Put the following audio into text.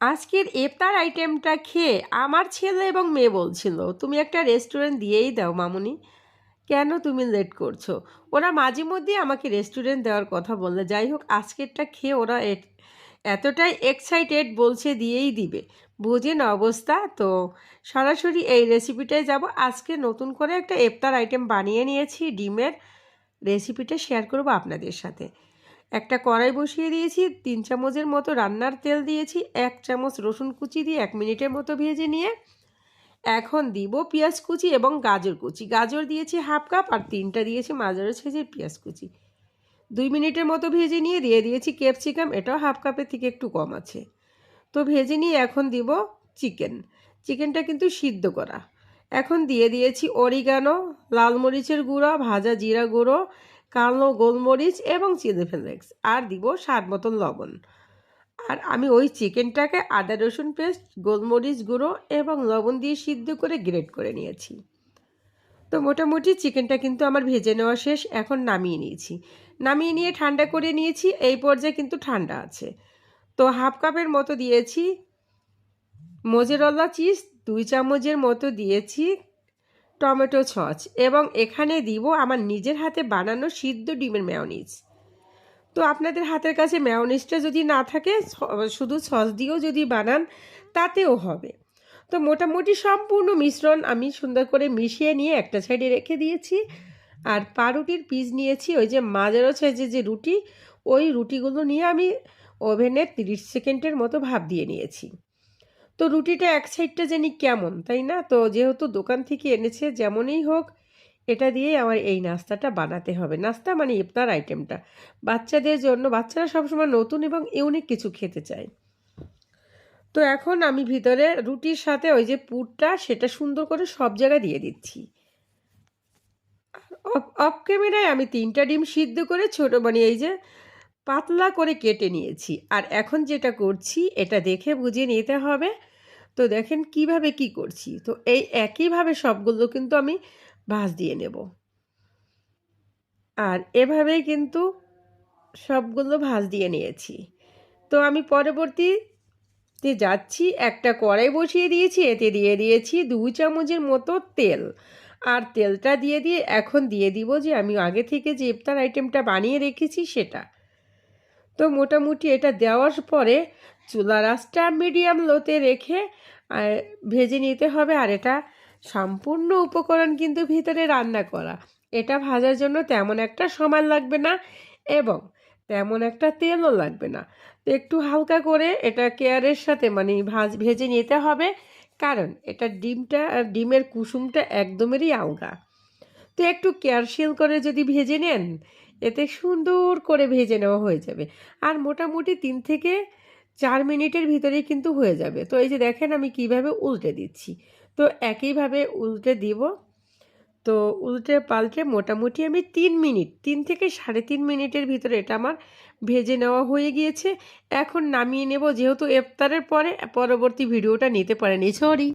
আজকের ইফতার আইটেমটা খেয়ে আমার ছেলে এবং মেয়ে বলছিল, তুমি একটা রেস্টুরেন্ট দিয়েই দাও মামুনি। কেন তুমি লেট করছ? ওরা মাঝে মধ্যে আমাকে রেস্টুরেন্ট দেওয়ার কথা বললে। যাই হোক, আজকেরটা খেয়ে ওরা এতটাই এক্সাইটেড বলছে দিয়েই দিবে। বুঝেন অবস্থা, তো সরাসরি এই রেসিপিটায় যাব। আজকে নতুন করে একটা ইফতার আইটেম বানিয়ে নিয়েছি, ডিমের। রেসিপিটা শেয়ার করব আপনাদের সাথে। একটা কড়াই বসিয়ে দিয়েছি, তিন চামচের মতো রান্নার তেল দিয়েছি, এক চামচ রসুন কুচি দিয়ে এক মিনিটের মতো ভেজে নিয়ে এখন দিব পেঁয়াজ কুচি এবং গাজর কুচি। গাজর দিয়েছি হাফ কাপ আর তিনটা দিয়েছি মাঝারো ছেঁচে পেঁয়াজ কুচি। দুই মিনিটের মতো ভেজে নিয়ে দিয়ে দিয়েছি ক্যাপসিকাম, এটাও হাফ কাপের থেকে একটু কম আছে। তো ভেজে নিয়ে এখন দিব চিকেন। চিকেনটা কিন্তু সিদ্ধ করা। এখন দিয়ে দিয়েছি অরিগানো, লাল মরিচের গুঁড়ো, ভাজা জিরা গুঁড়ো কালো গোলমরিচ এবং চিলি ফ্লেক্স আর দিব স্বাদ মতন লবণ। আর আমি ওই চিকেনটাকে আদা রসুন পেস্ট, গোলমরিচ গুঁড়ো এবং লবণ দিয়ে সিদ্ধ করে গ্রেট করে নিয়েছি। তো মোটামুটি চিকেনটা কিন্তু আমার ভেজে নেওয়া শেষ, এখন নামিয়ে নিয়েছি। নামিয়ে নিয়ে ঠান্ডা করে নিয়েছি, এই পর্যায়ে কিন্তু ঠান্ডা আছে। তো হাফ কাপের মতো দিয়েছি। মোজেরলা চিজ দুই চামচের মতো দিয়েছি। টমেটো সস এবং এখানে দিব আমার নিজের হাতে বানানো সিদ্ধ ডিমের মেয়নিজ তো আপনাদের হাতের কাছে মেয়নিজটা যদি না থাকে শুধু সস দিয়েও যদি বানান, তাতেও হবে। তো মোটামুটি সম্পূর্ণ মিশ্রণ আমি সুন্দর করে মিশিয়ে নিয়ে একটা সাইডে রেখে দিয়েছি। আর পাউরুটির পিস নিয়েছি, ওই যে মাঝারো সাইজের যে রুটি, ওই রুটিগুলো নিয়ে আমি ওভেনে তিরিশ সেকেন্ডের মতো ভাপ দিয়ে নিয়েছি। তো রুটিটা এক সাইডটা জানি কেমন, তাই না? তো যেহেতু দোকান থেকে এনেছে, যেমনই হোক, এটা দিয়েই আমার এই নাস্তাটা বানাতে হবে। নাস্তা মানে ইফতার আইটেমটা। বাচ্চাদের জন্য, বাচ্চারা সবসময় নতুন এবং ইউনিক কিছু খেতে চায়। তো এখন আমি ভিতরে রুটির সাথে ওই যে পুরটা, সেটা সুন্দর করে সব জায়গায় দিয়ে দিচ্ছি। অফ ক্যামেরায় আমি তিনটা ডিম সিদ্ধ করে ছোট মানে এই যে পাতলা করে কেটে নিয়েছি। আর এখন যেটা করছি, এটা দেখে বুঝে নিতে হবে। তো দেখেন কীভাবে কি করছি। তো এই একইভাবে সবগুলো কিন্তু আমি ভাজ দিয়ে নেব। আর এভাবেই কিন্তু সবগুলো ভাজ দিয়ে নিয়েছি। তো আমি পরবর্তীতে যাচ্ছি, একটা কড়াই বসিয়ে দিয়েছি, এতে দিয়ে দিয়েছি দু চামচের মতো তেল। আর তেলটা দিয়ে দিয়ে এখন দিয়ে দিব যে আমি আগে থেকে যে ইফতার আইটেমটা বানিয়ে রেখেছি সেটা। তো মোটামুটি এটা দেওয়ার পরে চুলা রাসটা মিডিয়াম লোতে রেখে ভেজে নিতে হবে আর এটা সম্পূর্ণ উপকরণ কিন্তু ভিতরে রান্না করা। এটা ভাজার জন্য তেমন একটা সময় লাগবে না এবং তেমন একটা তেলও লাগবে না। তো একটু হালকা করে এটা কেয়ারের সাথে মানে ভাজ, ভেজে নিতে হবে কারণ এটা ডিমটা, ডিমের কুসুমটা একদমেরই আলগা। তো একটু কেয়ারশীল করে যদি ভেজে নেন এতে সুন্দর করে ভেজে নেওয়া হয়ে যাবে। আর মোটামুটি তিন থেকে চার মিনিটের ভিতরেই কিন্তু হয়ে যাবে। তো এই যে দেখেন আমি কীভাবে উল্টে দিচ্ছি। তো একইভাবে উল্টে দিব। তো উল্টে পাল্টে মোটামুটি আমি তিন মিনিট, তিন থেকে সাড়ে তিন মিনিটের ভিতরে এটা আমার ভেজে নেওয়া হয়ে গিয়েছে। এখন নামিয়ে নেব, যেহেতু ইফতারের পরে পরবর্তী ভিডিওটা নিতে পারেনি। সরি।